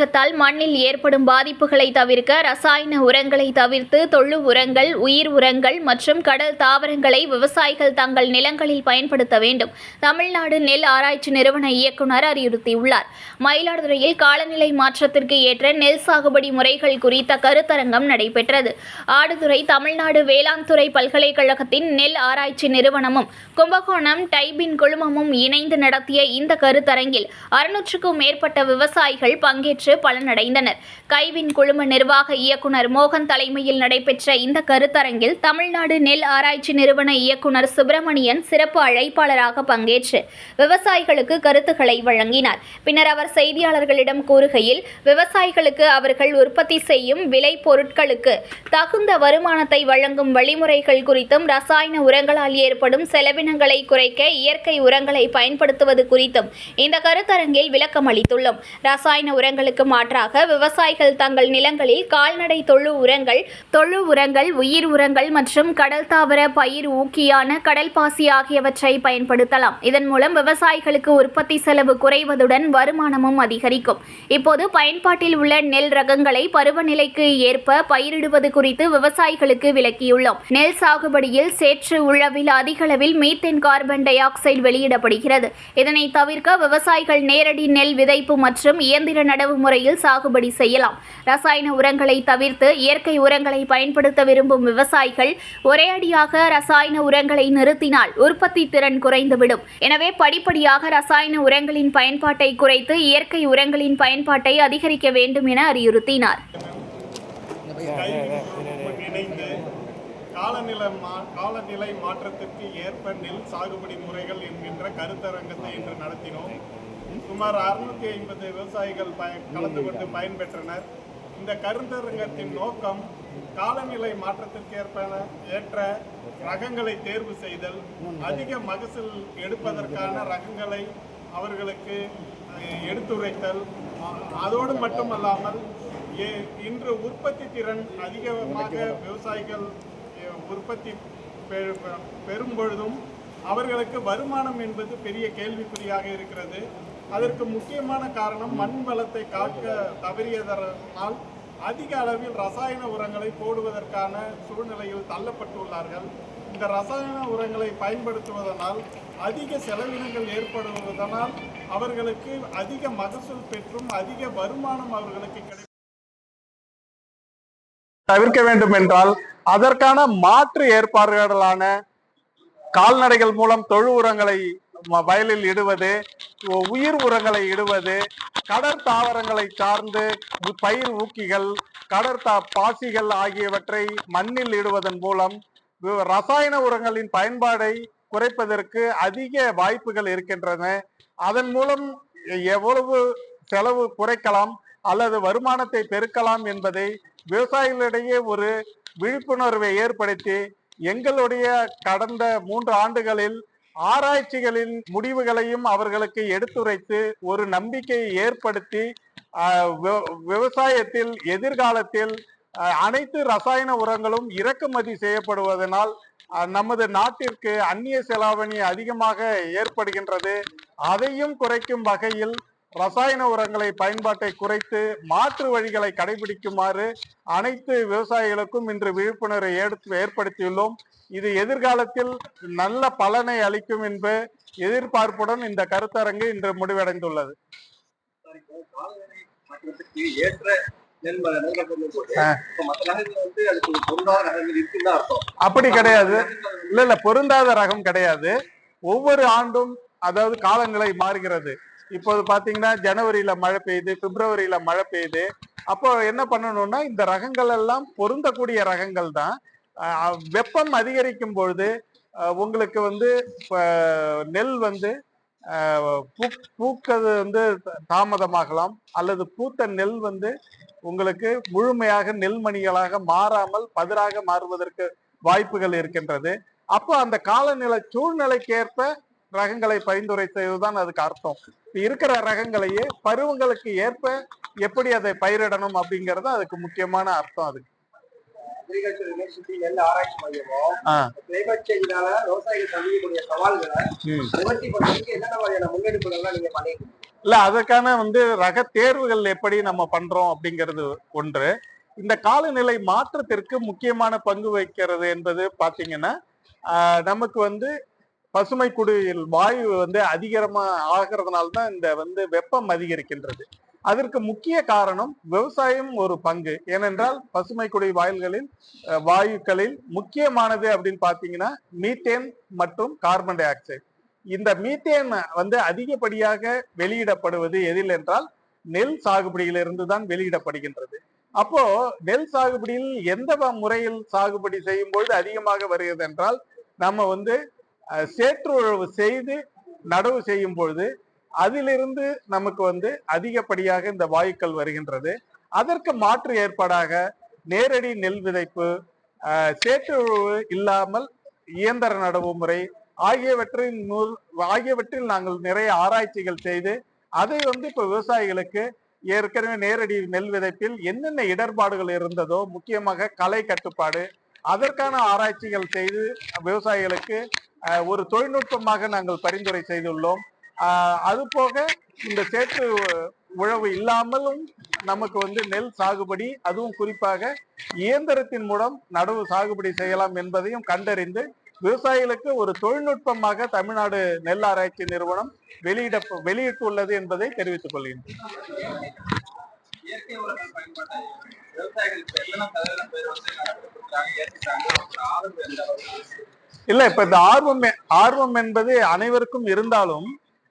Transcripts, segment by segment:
மாற்றத்தால் மண்ணில் ஏற்படும் பாதிப்புகளை தவிர்க்க ரசாயன உரங்களை தவிர்த்து தொழு உரங்கள் உயிர் உரங்கள் மற்றும் கடல் தாவரங்களை விவசாயிகள் தங்கள் நிலங்களில் பயன்படுத்த வேண்டும். தமிழ்நாடு நெல் ஆராய்ச்சி நிறுவன இயக்குனர் அறிவுறுத்தியுள்ளார். மயிலாடுதுறையில் காலநிலை மாற்றத்திற்கு ஏற்ற நெல் சாகுபடி முறைகள் குறித்த கருத்தரங்கம் நடைபெற்றது. ஆடுதுறை தமிழ்நாடு வேளாண் துறை பல்கலைக்கழகத்தின் நெல் ஆராய்ச்சி நிறுவனமும் கும்பகோணம் டைபின் குழுமமும் இணைந்து நடத்திய இந்த கருத்தரங்கில் அறுநூற்றுக்கும் மேற்பட்ட விவசாயிகள் பங்கேற்று பலனடைந்தனர். கைவின் குழும நிர்வாக இயக்குனர் மோகன் தலைமையில் நடைபெற்ற இந்த கருத்தரங்கில் தமிழ்நாடு நெல் ஆராய்ச்சி நிறுவன இயக்குனர் சுப்பிரமணியன் சிறப்பு அழைப்பாளராக பங்கேற்று விவசாயிகளுக்கு கருத்துக்களை வழங்கினார். பின்னர் அவர் செய்தியாளர்களிடம் கூறுகையில் விவசாயிகளுக்கு அவர்கள் உற்பத்தி செய்யும் விலை பொருட்களுக்கு தகுந்த வருமானத்தை வழங்கும் வழிமுறைகள் குறித்தும் ரசாயன உரங்களால் ஏற்படும் செலவினங்களை குறைக்க இயற்கை உரங்களை பயன்படுத்துவது குறித்தும் இந்த கருத்தரங்கில் விளக்கம் அளித்துள்ளோம் ரசாயன உரங்களுக்கு மாற்றாக விவசாயிகள் தங்கள் நிலங்களில் கால்நடை தொழு உரங்கள் தொழு உரங்கள் உயிர் உரங்கள் மற்றும் கடல் தாவர பயிர் ஊக்கியான கடல் பாசி ஆகியவற்றை பயன்படுத்தலாம். இதன் மூலம் விவசாயிகளுக்கு உற்பத்தி செலவு குறைவதுடன் வருமானமும் அதிகரிக்கும். இப்போது பயன்பாட்டில் உள்ள நெல் ரகங்களை பருவநிலைக்கு ஏற்ப பயிரிடுவது குறித்து விவசாயிகளுக்கு விளக்கியுள்ளோம். நெல் சாகுபடியில் சேற்று உழவில் அதிகளவில் மீத்தேன் கார்பன் டை ஆக்சைடு வெளியிடப்படுகிறது. இதனை தவிர்க்க விவசாயிகள் நேரடி நெல் விதைப்பு மற்றும் இயந்திர நடவு முறையில் சாகுபடி செய்யலாம். ரசாயன உரங்களை தவிர்த்து இயற்கை உரங்களை பயன்படுத்த விரும்பும் விவசாயிகள் ஒரே அடியாக ரசாயன உரங்களை நிறுத்தினால் உற்பத்தி திறன் குறைந்துவிடும். எனவே படிப்படியாக ரசாயன உரங்களின் பயன்பாட்டை குறைத்து இயற்கை உரங்களின் பயன்பாட்டை அதிகரிக்க வேண்டும் என அறிவுறுத்தினார். காலநிலை மா காலநிலை மாற்றத்திற்கு ஏற்ப நெல் சாகுபடி முறைகள் என்கின்ற கருத்தரங்கத்தை இன்று நடத்தினோம். சுமார் அறுநூத்தி ஐம்பது விவசாயிகள் பய கலந்து கொண்டு பயன்பெற்றனர். இந்த கருத்தரங்கத்தின் நோக்கம் காலநிலை மாற்றத்திற்கு ஏற்ப ஏற்ற ரகங்களை தேர்வு செய்தல் அதிக மகசூல் எடுப்பதற்கான ரகங்களை அவர்களுக்கு எடுத்துரைத்தல். அதோடு மட்டுமல்லாமல் இன்று உற்பத்தி திறன் அதிகமாக விவசாயிகள் உற்பத்தி பெ- பெ- பெறும் பொழுதும் அவர்களுக்கு வருமானம் என்பது பெரிய கேள்விக்குறியாக இருக்கிறது. அதற்கு முக்கியமான காரணம் மண் வளத்தை காக்க தவறியதனால் அதிக அளவில் ரசாயன உரங்களை போடுவதற்கான சூழ்நிலையில் தள்ளப்பட்டுள்ளார்கள். இந்த ரசாயன உரங்களை பயன்படுத்துவதனால் அதிக செலவினங்கள் ஏற்படுவதனால் அவர்களுக்கு அதிக மகசூல் பெற்றும் அதிக வருமானம் அவர்களுக்கு கிடைக்கும் தவிர்க்க வேண்டும் என்றால் அதற்கான மாற்று ஏற்பாடுகளான கால்நடைகள் மூலம் தொழு உரங்களை ம- வயலில் இடுவது உயிர் உரங்களை இடுவது கடற்தாவரங்களை சார்ந்து பயிர் ஊக்கிகள் கடற்தா பாசிகள் ஆகியவற்றை மண்ணில் இடுவதன் மூலம் ரசாயன உரங்களின் பயன்பாடை குறைப்பதற்கு அதிக வாய்ப்புகள் இருக்கின்றன. அதன் மூலம் எவ்வளவு செலவு குறைக்கலாம் அல்லது வருமானத்தை பெருக்கலாம் என்பதை விவசாயிகளிடையே ஒரு விழிப்புணர்வை ஏற்படுத்தி எங்களுடைய கடந்த மூன்று ஆண்டுகளில் ஆராய்ச்சிகளின் முடிவுகளையும் அவர்களுக்கு எடுத்துரைத்து ஒரு நம்பிக்கையை ஏற்படுத்தி விவசாயத்தில் எதிர்காலத்தில் அனைத்து ரசாயன உரங்களும் இறக்குமதி செய்யப்படுவதனால் நமது நாட்டிற்கு அந்நிய செலாவணி அதிகமாக ஏற்படுகின்றது. அதையும் குறைக்கும் வகையில் ரசாயன உரங்களை பயன்பாட்டை குறைத்து மாற்று வழிகளை கடைபிடிக்குமாறு அனைத்து விவசாயிகளுக்கும் இன்று விழிப்புணர்வை ஏற்படுத்தியுள்ளோம். இது எதிர்காலத்தில் நல்ல பலனை அளிக்கும் என்று எதிர்பார்ப்புடன் இந்த கருத்தரங்கு இன்று முடிவடைந்துள்ளது. அப்படி கிடையாது. இல்ல இல்ல பொருந்தாத ரகம் கிடையாது. ஒவ்வொரு ஆண்டும் அதாவது காலநிலை மாறுகிறது. இப்போது பாத்தீங்கன்னா ஜனவரியில மழை பெய்யுது பிப்ரவரியில மழை பெய்யுது. அப்போ என்ன பண்ணணும்னா இந்த ரகங்கள் எல்லாம் பொருந்தக்கூடிய ரகங்கள் தான். வெப்பம் அதிகரிக்கும் பொழுது உங்களுக்கு வந்து நெல் வந்து பூ- பூக்கிறது வந்து தாமதமாகலாம். அல்லது பூத்த நெல் வந்து உங்களுக்கு முழுமையாக நெல்மணிகளாக மாறாமல் பதிராக மாறுவதற்கு வாய்ப்புகள் இருக்கின்றது. அப்போ அந்த காலநிலை சூழ்நிலைக்கு ஏற்ப ரகங்களை பரிந்துரை செய்வதுதான் அதுக்கு அர்த்தம் இருக்கிற ரகங்களையே பருவங்களுக்கு ஏற்ப எப்படி அதை பயிரிடணும் அப்படிங்கறது அதுக்கு முக்கியமான அர்த்தம் அதுக்கு அக்ரிகல்ச்சர் யூனிவர்சிட்டி நெல் ஆராய்ச்சி மையமும் ஆ. கிளைமேட் சேஞ்சினால விவசாயிகள் சந்திக்கக்கூடிய சவால்களை. நிவர்த்தி பண்றதுக்கு என்னென்ன மாதிரியான முன்னெடுப்புகள்லாம் நீங்க பண்ணிருக்கீங்க இல்ல அதற்கான வந்து ரக தேர்வுகள் எப்படி நம்ம பண்றோம் அப்படிங்கிறது ஒன்று இந்த காலநிலை மாற்றத்திற்கு முக்கியமான பங்கு வகிக்கிறது என்பது பாத்தீங்கன்னா நமக்கு வந்து பசுமை குடியில் வாயு வந்து அதிகமா ஆகிறதுனால தான் இந்த வந்து வெப்பம் அதிகரிக்கின்றது. அதற்கு முக்கிய காரணம் விவசாயம் ஒரு பங்கு. ஏனென்றால் பசுமை குடி வாயில்களில் வாயுக்களில் முக்கியமானது அப்படின்னு பாத்தீங்கன்னா மீத்தேன் மற்றும் கார்பன் டை ஆக்சைடு. இந்த மீத்தேன் வந்து அதிகப்படியாக வெளியிடப்படுவது எதில் என்றால் நெல் சாகுபடியிலிருந்து தான் வெளியிடப்படுகின்றது. அப்போ நெல் சாகுபடியில் எந்த முறையில் சாகுபடி செய்யும் பொழுது அதிகமாக வருகிறது என்றால் நம்ம வந்து சேற்றுழவு சேற்று செய்து நடவு செய்யும் பொழுது அதிலிருந்து நமக்கு வந்து அதிகப்படியாக இந்த வாயுக்கள் வருகின்றது. அதற்கு மாற்று ஏற்பாடாக நேரடி நெல் விதைப்பு அஹ், சேற்று இல்லாமல் இயந்திர நடவு முறை ஆகியவற்றின் நூல் ஆகியவற்றில் நாங்கள் நிறைய ஆராய்ச்சிகள் செய்து அதை வந்து இப்ப விவசாயிகளுக்கு ஏற்கனவே நேரடி நெல் விதைப்பில் என்னென்ன இடர்பாடுகள் இருந்ததோ முக்கியமாக களை கட்டுப்பாடு அதற்கான ஆராய்ச்சிகள் செய்து விவசாயிகளுக்கு ஒரு தொழில்நுட்பமாக நாங்கள் பரிந்துரை செய்துள்ளோம். அதுபோக அது போக இந்த சேற்று உழவு இல்லாமலும் நமக்கு வந்து நெல் சாகுபடி அதுவும் குறிப்பாக இயந்திரத்தின் மூலம் நடவு சாகுபடி செய்யலாம் என்பதையும் கண்டறிந்து விவசாயிகளுக்கு ஒரு தொழில்நுட்பமாக தமிழ்நாடு நெல் ஆராய்ச்சி நிறுவனம் வெளியிட வெளியிட்டுள்ளது என்பதை தெரிவித்துக் கொள்கின்றேன் இயற்கை உரங்கள் பயன்பாட்டை விவசாயிகள் எத்தனை சதவீதம் பேர் வந்து எந்த அளவுக்கு இல்ல இப்ப இந்த ஆர்வம் ஆர்வம் என்பது அனைவருக்கும் இருந்தாலும்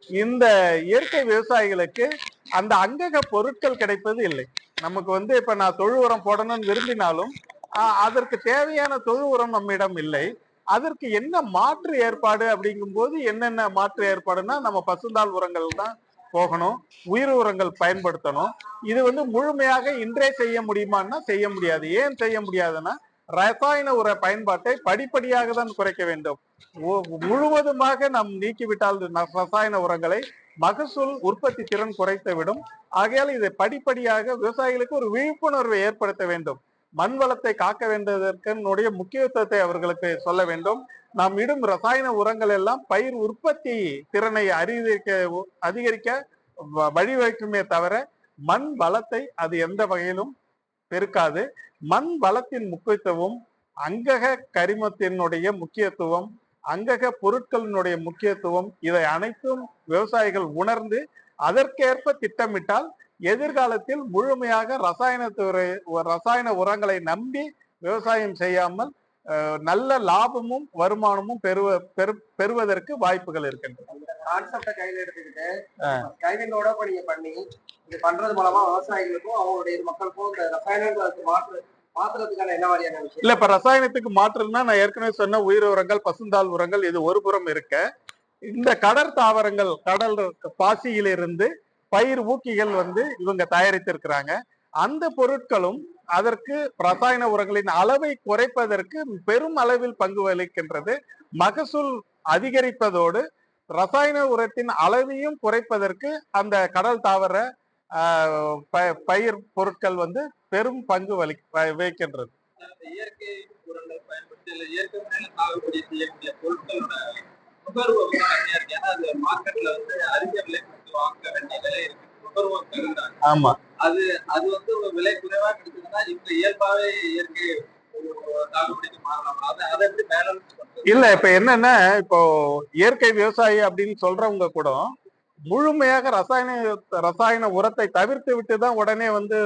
இந்த இயற்கை விவசாயிகளுக்கு அந்த அங்கக பொருட்கள் கிடைப்பது இல்லை. நமக்கு வந்து இப்ப நான் தொழு உரம் போடணும்னு விரும்பினாலும் ஆஹ், அதற்கு தேவையான தொழு உரம் நம்மிடம் இல்லை. அதற்கு என்ன மாற்று ஏற்பாடு அப்படிங்கும்போது என்னென்ன மாற்று ஏற்பாடுன்னா நம்ம பசுந்தாள் உரங்கள் தான் போகணும் உயிர் உரங்கள் பயன்படுத்தணும். இது வந்து முழுமையாக இன்றே செய்ய முடியுமான்னா செய்ய முடியாது. ஏன் செய்ய முடியாதுன்னா ரசாயன உர பயன்பாட்டை படிப்படியாக தான் குறைக்க வேண்டும். முழுவதுமாக நாம் நீக்கிவிட்டால் ரசாயன உரங்களை மகசூல் உற்பத்தி திறன் குறைத்து விடும் ஆகையால் இதை படிப்படியாக விவசாயிகளுக்கு ஒரு விழிப்புணர்வை ஏற்படுத்த வேண்டும். மண் வளத்தை காக்க வேண்டியதற்கனுடைய முக்கியத்துவத்தை அவர்களுக்கு சொல்ல வேண்டும். நாம் இடும் ரசாயன உரங்கள் எல்லாம் பயிர் உற்பத்தி திறனை அதிகரிக்க அதிகரிக்க வ- வழிவகுக்குமே தவிர மண் வளத்தை அது எந்த வகையிலும் பெருக்காது. மண் வளத்தின் முக்கியத்துவம் அங்கக கரிமத்தினுடைய முக்கியத்துவம் அங்கக பொருட்களினுடைய முக்கியத்துவம் இதை அனைத்தும் விவசாயிகள் உணர்ந்து அதற்கேற்ப திட்டமிட்டால் எதிர்காலத்தில் முழுமையாக ரசாயனத்துறை ரசாயன உரங்களை நம்பி விவசாயம் செய்யாமல் நல்ல லாபமும் வருமானமும் பெறுவ பெறு- பெறுவதற்கு வாய்ப்புகள் இருக்கின்றன. கான்செப்டை கையில எடுத்துக்கிட்டு கைவினோட இப்ப நீங்க பண்ணி இது பண்றது மூலமா விவசாயிகளுக்கும் அவங்களுடைய மக்களுக்கும் இந்த ரசாயனங்களுக்கு மாற்று இல்ல இப்ப ரசாயனத்துக்கு மாற்றுனா நான் ஏற்கனவே சொன்ன உயிர் உரங்கள் பசுந்தாள் உரங்கள் இது ஒரு புறம் இருக்க. இந்த கடற் தாவரங்கள் கடல் பாசியிலிருந்து பயிர் ஊக்கிகள் வந்து இவங்க தயாரித்திருக்கிறாங்க. அந்த பொருட்களும் அதற்கு ரசாயன உரங்களின் அளவை குறைப்பதற்கு பெரும் அளவில் பங்கு வகிக்கின்றது. மகசூல் அதிகரிப்பதோடு ரசாயன உரத்தின் அளவையும் குறைப்பதற்கு அந்த கடல் தாவர ஆஹ், பயிர் பொருட்கள் வந்து பெரும் பங்கு வலி வகிக்கின்றது. இயற்கை உரங்கள் பயன்படுத்தி இயற்கை சாகுபடி செய்யக்கூடிய பொருட்களோட நுகர்வு ஏன்னா அது மார்க்கெட்ல வந்து அதிக விலை வாங்க வேண்டிய நிலை இருக்கு நுகர்வோர் ஆமா. அது அது வந்து விலை குறைவா கிடைச்சதுன்னா இப்ப இயல்பாவே இயற்கை இல்ல இப்ப என்னன்னா இப்போ இயற்கை விவசாயி அப்படின்னு சொல்றவங்க கூட முழுமையாக ரசாயன ரசாயன உரத்தை தவிர்த்து விட்டு தான் உடனே வந்து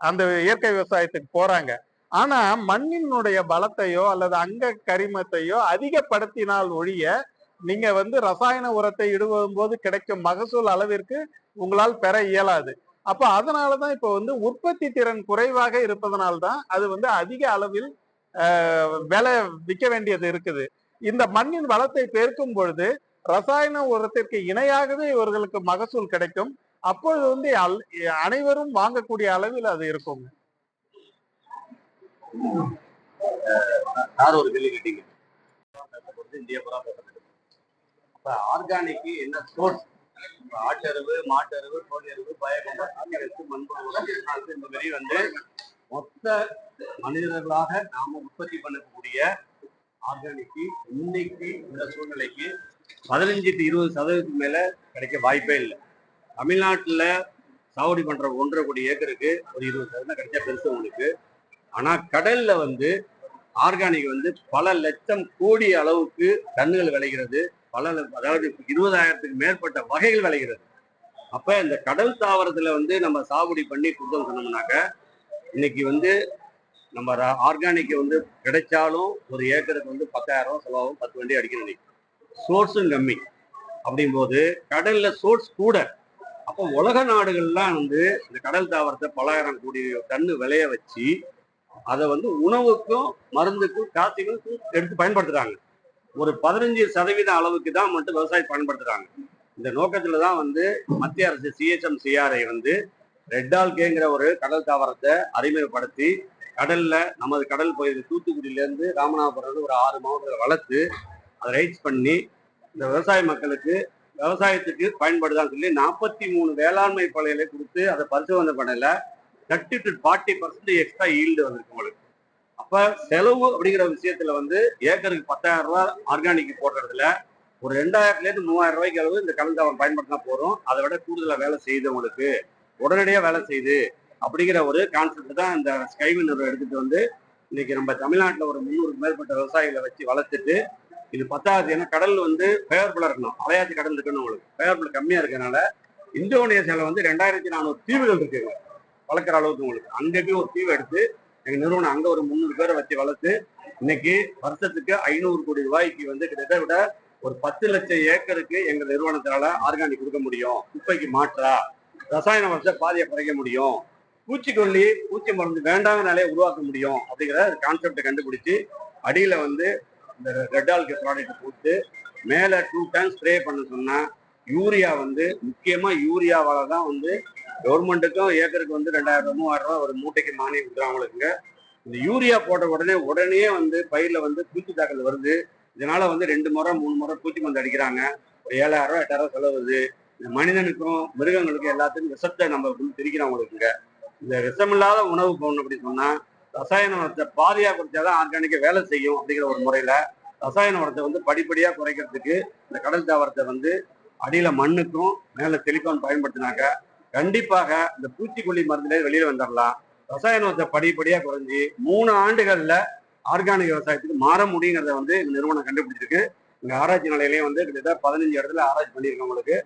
அந்த இயற்கை விவசாயத்துக்கு போறாங்க. ஆனா மண்ணினுடைய பலத்தையோ அல்லது அங்க கரிமத்தையோ அதிகப்படுத்தினால் ஒழிய நீங்க வந்து ரசாயன உரத்தை இடுவதும் போது கிடைக்கும் மகசூல் அளவிற்கு உங்களால் பெற இயலாது. அப்ப அதனாலதான் இப்போ வந்து உற்பத்தி திறன் குறைவாக இருப்பதனால்தான் அது வந்து அதிக அளவில் விலை விற்க வேண்டியது இருக்குது. இந்த மண்ணின் வளத்தை பெருக்கும் பொழுது ரசாயன உரத்திற்கு இணையாகவே இவர்களுக்கு மகசூல் கிடைக்கும். அப்பொழுது வந்து அல்- அனைவரும் வாங்கக்கூடிய அளவில் அது இருக்கும் ஒரு கேள்வி கேட்டீங்க? இந்தியா இப்ப ஆர்கானிக் என்ன சோர்ஸ் ஆட்டறிவு மாட்டறிவு கோழியறிவு பயகம்பர் அங்கரசு மண்புழு இந்த மாதிரி வந்து மொத்த மனிதர்களாக நாம உற்பத்தி பண்ணக்கூடிய ஆர்கானிக் இன்னைக்கு இந்த சூழ்நிலைக்கு பதினஞ்சு டு இருபது சதவீதத்துக்கு மேல கிடைக்க வாய்ப்பே இல்லை. தமிழ்நாட்டுல சாவடி பண்ற ஒன்றரை கோடி ஏக்கருக்கு ஒரு இருபது சதவீதம் கிடைச்சா பெருசு உங்களுக்கு. ஆனா கடல்ல வந்து ஆர்கானிக் வந்து பல லட்சம் கோடி அளவுக்கு டன்னுகள் விளைகிறது. பல அதாவது இருபதாயிரத்துக்கு மேற்பட்ட வகைகள் விளைகிறது. அப்ப இந்த கடல் தாவரத்துல வந்து நம்ம சாகுபடி பண்ணி கொடுத்தோம் சொன்னோம்னாக்க இன்னைக்கு வந்து நம்ம ஆர்கானிக் வந்து கிடைச்சாலும் ஒரு ஏக்கருக்கு வந்து பத்தாயிரம் செலவாகும் பத்து வண்டி அடிக்கணும் சோர்ஸும் கம்மி. அப்படிங்கும்போது கடல்ல சோர்ஸ் கூட. அப்போ உலக நாடுகள்லாம் வந்து இந்த கடல் தாவரத்தை பலாயிரம் கோடி டன்னு விளைய வச்சு அதை வந்து உணவுக்கும் மருந்துக்கும் காத்திக்கும் எடுத்து பயன்படுத்துறாங்க. ஒரு பதினஞ்சு சதவீத அளவுக்கு தான் மட்டும் விவசாயம் பயன்படுத்துறாங்க. இந்த நோக்கத்துல தான் வந்து மத்திய அரசு சிஹெச்எம் சிஆர்ஐ வந்து ரெட்டால்கேங்கிற ஒரு கடல் தாவரத்தை அறிமுகப்படுத்தி கடல்ல நமது கடல் பகுதி தூத்துக்குடியிலேருந்து ராமநாதபுரம் ஒரு ஆறு மாவட்டத்தில் வளர்த்து அதை ரைட்ஸ் பண்ணி இந்த விவசாய மக்களுக்கு விவசாயத்துக்கு பயன்படுதான்னு சொல்லி நாற்பத்தி மூணு வேளாண்மை பலைகளை கொடுத்து அதை பரிசோதனை பண்ணல. Thirty to forty percent extra yield வந்திருக்கு உங்களுக்கு. அப்ப செலவு அப்படிங்கிற விஷயத்துல வந்து ஏக்கருக்கு பத்தாயிரம் ரூபாய் ஆர்கானிக் போடுறதுல ஒரு ரெண்டாயிரத்துல இருந்து மூவாயிரம் ரூபாய்க்கு அளவு இந்த கலந்தாவரம் பயன்படுத்தினா போறோம் அதை விட கூடுதலா வேலை செய்யுது உங்களுக்கு. உடனடியாக வேலை செய்யுது அப்படிங்கிற ஒரு கான்செப்ட் தான் இந்த ஸ்கைவி நிறுவனம் எடுத்துட்டு வந்து இன்னைக்கு நம்ம தமிழ்நாட்டில் ஒரு முந்நூறுக்கு மேற்பட்ட விவசாயிகளை வச்சு வளர்த்துட்டு இது பத்தாவது ஏன்னா கடல் வந்து ஃபேவரபுளாக இருக்கணும் அலையாத்தி கடல் இருக்கணும் உங்களுக்கு. ஃபேவரபுள் கம்மியாக இருக்கிறனால இந்தோனேசியாவில் வந்து ரெண்டாயிரத்தி நானூறு தீவுகள் இருக்குங்க. வளர்க்குற அளவுக்கு உங்களுக்கு. அங்கே போய் ஒரு தீவு எடுத்து எங்கள் நிறுவனம் அங்கே ஒரு முந்நூறு பேரை வச்சு வளர்த்து இன்னைக்கு வருஷத்துக்கு ஐநூறு கோடி ரூபாய்க்கு வந்து கிட்டத்தட்ட விட ஒரு பத்து லட்சம் ஏக்கருக்கு எங்க நிறுவனத்தால ஆர்கானிக் கொடுக்க முடியும். குப்பைக்கு மாற்றா ரசாயன வளர்ச்சியை பாதியை குறைக்க முடியும். பூச்சிக்கொல்லி பூச்சி மருந்து வேண்டாங்கனாலே உருவாக்க முடியும் அப்படிங்கிற கான்செப்டை கண்டுபிடிச்சு அடியில வந்து இந்த ரெட் ஆல்கே ப்ராடக்ட் போட்டு மேல டூ டைம் ஸ்ப்ரே பண்ண சொன்னா யூரியா வந்து முக்கியமா யூரியாவால தான் வந்து கவர்மெண்ட்டுக்கும் ஏக்கருக்கு வந்து ரெண்டாயிரம் ரூபாய் மூவாயிரம் ரூபாய் ஒரு மூட்டைக்கு மானியம் கொடுக்குறாங்களுக்குங்க இந்த யூரியா போட்ட உடனே உடனே வந்து பயிரில் வந்து பூச்சி தாக்கல் வருது. இதனால வந்து ரெண்டு முறை மூணு முறை பூச்சி மருந்து அடிக்கிறாங்க. ஒரு ஏழாயிரம் ரூபாய் எட்டாயிரம் ரூபாய் செலவுது இந்த மனிதனுக்கும் மிருகங்களுக்கும் எல்லாத்துக்கும் விஷத்தை நம்ம வந்து திரிக்கிறவங்களுக்குங்க இந்த விஷமில்லாத உணவு போகணும் அப்படி சொன்னா ரசாயன உரத்தை பாதியா குறைச்சாதான் ஆர்கானிக்கா வேலை செய்யும் அப்படிங்கிற ஒரு முறையில ரசாயன உரத்தை வந்து படிப்படியா குறைக்கிறதுக்கு இந்த கடல் தாவரத்தை வந்து அடியில மண்ணுக்கும் மேல தெளிப்பான் பயன்படுத்தினாக்க கண்டிப்பாக இந்த பூச்சிக்கொல்லி மருந்துலேயே வெளியில வந்துடலாம் ரசாயன உரத்தை படிப்படியா குறைஞ்சி மூணு ஆண்டுகள்ல ஆர்கானிக் விவசாயத்துக்கு மாற முடியுங்கிறத வந்து இந்த நிறுவனம் கண்டுபிடிச்சிருக்கு. இங்க ஆராய்ச்சி நிலையிலையும் வந்து கிட்டத்தட்ட பதினஞ்சு இடத்துல ஆராய்ச்சி பண்ணியிருக்கோம் உங்களுக்கு.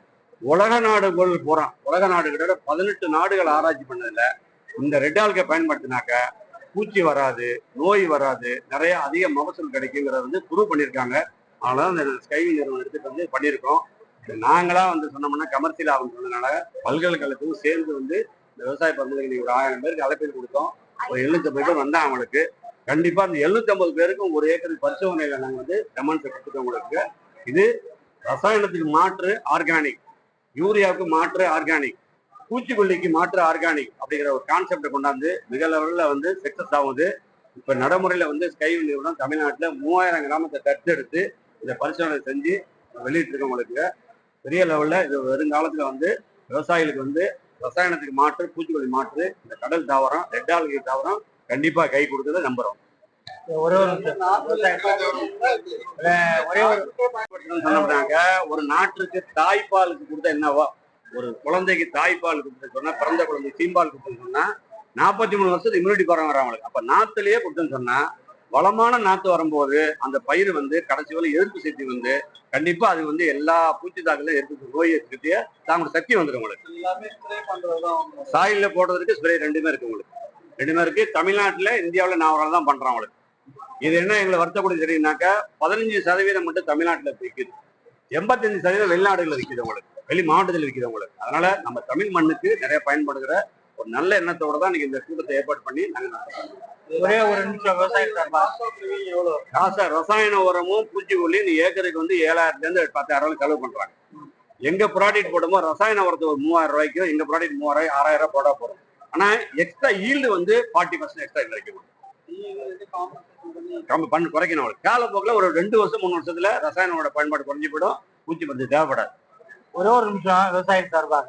உலக நாடுகள் போறான். உலக நாடுகளோட பதினெட்டு நாடுகள் ஆராய்ச்சி பண்ணதுல இந்த ரெட் ஆல்கை பயன்படுத்தினாக்க பூச்சி வராது நோய் வராது நிறைய அதிக மகசூல் கிடைக்குங்கிறத வந்து ப்ரூவ் பண்ணியிருக்காங்க. அதனால இந்த ஸ்கைவி நிறுவனம் எடுத்துட்டு வந்து பண்ணியிருக்கோம். நாங்களாக நாங்களா வந்து சொன்னோம்னா கமர்ஷியல் ஆகும் சொன்னதுனால பல்கலைக்கழகத்துக்கும் சேர்ந்து வந்து இந்த விவசாய பந்தலுக்கு ஒரு ஆயிரம் பேருக்கு அழைப்பில் கொடுத்தோம். ஒரு எழுநூத்தம்பது பேர் வந்தாங்க அவங்களுக்கு. கண்டிப்பா அந்த எழுநூத்தம்பது பேருக்கும் ஒரு ஏக்கர் பரிசோதனையில் நாங்கள் வந்து டெமான்ஸ்ட்ரேட் கொடுத்துருக்கோம் உங்களுக்கு. இது ரசாயனத்துக்கு மாற்று ஆர்கானிக் யூரியாவுக்கு மாற்று ஆர்கானிக் பூச்சிக்கொல்லிக்கு மாற்று ஆர்கானிக் அப்படிங்கிற ஒரு கான்செப்டை கொண்டாந்து மிக லெவலில் வந்து சக்சஸ் ஆகுது. இப்போ நடைமுறையில் வந்து ஸ்கை நிறுவனம் தமிழ்நாட்டில் மூவாயிரம் கிராமத்தை தத்தெடுத்து இதை பரிசோதனை செஞ்சு வெளியிட்டிருக்கோம் உங்களுக்கு. பெரிய லெவல்ல இது வருங்காலத்துல வந்து விவசாயிகளுக்கு வந்து ரசாயனத்துக்கு மாற்று பூச்சிக்கொல்லி மாற்று இந்த கடல் தாவரம் ரெட் ஆல்கை தாவரம் கண்டிப்பா கை கொடுத்ததை நம்புறோம். ஒரே ஒரு ஒரே ஒரு சொன்னோம்னாக்க ஒரு நாட்டுக்கு தாய்ப்பாலுக்கு கொடுத்தா என்னவோ? ஒரு குழந்தைக்கு தாய்ப்பால் கொடுத்து சொன்னா பிறந்த குழந்தை சீம்பால் கொடுத்துன்னு சொன்னா நாற்பத்தி மூணு வருஷத்துக்கு இம்யூனிட்டி பரம் வரவங்களுக்கு அப்ப நாத்துலயே கொடுத்துன்னு சொன்னா வளமான நாத்து வரும்போது அந்த பயிர் வந்து கடைசி வரை எதிர்ப்பு சக்தி வந்து கண்டிப்பா அது வந்து எல்லா பூச்சி தாக்கல எதிர்ப்பு நோய் எதிர்ப்பு தாங்களோட சக்தி வந்துடும் உங்களுக்கு. சாயில்ல போடுறதுக்கு ஸ்ப்ரே ரெண்டுமே இருக்கு உங்களுக்கு. ரெண்டுமே இருக்கு. தமிழ்நாட்டுல இந்தியாவுல நான் தான் பண்றேன் உங்களுக்கு இது என்ன எங்களை வருத்தக்கூடிய தெரியும்னாக்கா பதினஞ்சு சதவீதம் மட்டும் தமிழ்நாட்டுல விற்குது எண்பத்தஞ்சு சதவீதம் வெளிநாடுகளில் விற்குது உங்களுக்கு. வெளி மாவட்டத்தில் விற்குது உங்களுக்கு. அதனால நம்ம தமிழ் மண்ணுக்கு நிறைய பயன்படுகிற ஒரு நல்ல எண்ணத்தோட தான் இன்னைக்கு இந்த கூட்டத்தை ஏற்பாடு பண்ணி நாங்க நடத்துறோம். ஒரே ஒரு நிமிஷம் விவசாயம் சார்பா ரசாயன உரமும் பூச்சிக்கொல்லி இந்த ஏக்கருக்கு வந்து ஏழாயிரத்துல இருந்து பத்தாயிரம் ரூபாய் செலவு பண்றாங்க. எங்க ப்ராடக்ட் போடும்போது ரசாயன உரத்தை ஒரு மூவாயிரம் ரூபாய்க்கும் எங்க ப்ராடக்ட் மூவாயிரம் ஆறாயிரம் ரூபாய் போட போறோம் ஆனா எக்ஸ்ட்ரா ஈல்டு வந்து ஃபார்ட்டி பர்சன்ட் எக்ஸ்ட்ரா கிடைக்கும் கம்மி பண்ணு குறைக்கணும் அவளுக்கு. காலப்போக்கில் ஒரு ரெண்டு வருஷம் மூணு வருஷத்துல ரசாயனோட பயன்பாடு குறைஞ்சி போயிடும். பூச்சி மருந்து தேவைப்படாது. ஒரே ஒரு நிமிஷம் விவசாயம் சார்பாக